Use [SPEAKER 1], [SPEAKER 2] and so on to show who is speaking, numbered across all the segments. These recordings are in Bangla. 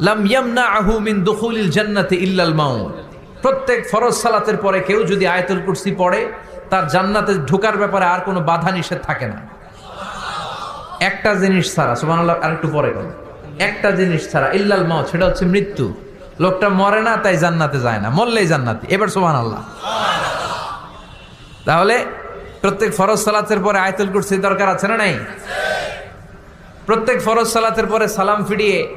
[SPEAKER 1] লাম ইয়ামনাহু মিন ইল্লাল প্রত্যেক ফরজ সালাতের পরে কেউ যদি আয়াতুল কুরসি পড়ে, তার জান্নাতে ঢোকার ব্যাপারে আর কোনো বাধা নিষেধ থাকে না। একটা জিনিস ছাড়া, সুবহানাল্লাহ আরেকটু পরে গেল একটা জিনিস ছাড়া, ইল্লাল মাউত, সেটা হচ্ছে মৃত্যু। লোকটা মরে না, তাই জান্নাতে যায় না। মরলেই জান্নাতি। এবার সুমান আল্লাহ তাহলে প্রত্যেক ফরজ সালাতের পরে আয়াতুল কুরসি দরকার আছে না নাই? প্রত্যেক ফরজ সালাতের পরে সালাম ফিরিয়ে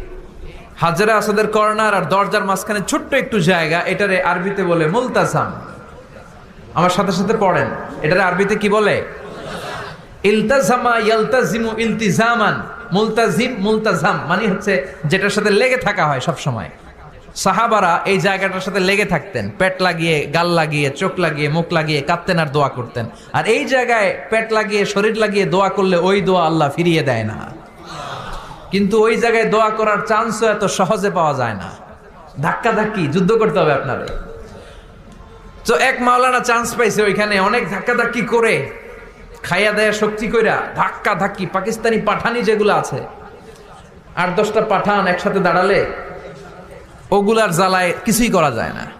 [SPEAKER 1] হাজরা আসাদের কর্নার আর দরজার মাঝখানে ছোট্ট একটু জায়গা, এটারে আরবিতে বলে মুলতাসাম আমার সাথে সাথে পড়েন, এটারে আরবিতে কি বলে? ইলতাজামা ইয়ালতাজিমু ইলতিজামান। মুলতাজিম, মুলতাজাম মানে হচ্ছে যেটার সাথে লেগে থাকা হয় সব সময় সাহাবারা এই জায়গাটার সাথে লেগে থাকতেন, পেট লাগিয়ে, গাল লাগিয়ে, চোখ লাগিয়ে, মুখ লাগিয়ে কাঁদতেন আর দোয়া করতেন। আর এই জায়গায় পেট লাগিয়ে, শরীর লাগিয়ে দোয়া করলে ওই দোয়া আল্লাহ ফিরিয়ে দেয় না। কিন্তু ওই জায়গায় দোয়া করার চান্সও এত সহজে পাওয়া যায় না। ধাক্কা ধাক্কি যুদ্ধ করতে হবে আপনারে। তো এক মাওলানা চান্স পাইছে ওইখানে, অনেক ধাক্কা ধাক্কি করে, খাইয়া দেয়া শক্তি কইরা ধাক্কা ধাক্কি পাকিস্তানি পাঠানি যেগুলো আছে, আট দশটা পাঠান একসাথে দাঁড়ালে, ওগুলার জ্বালায় কিছুই করা যায় না।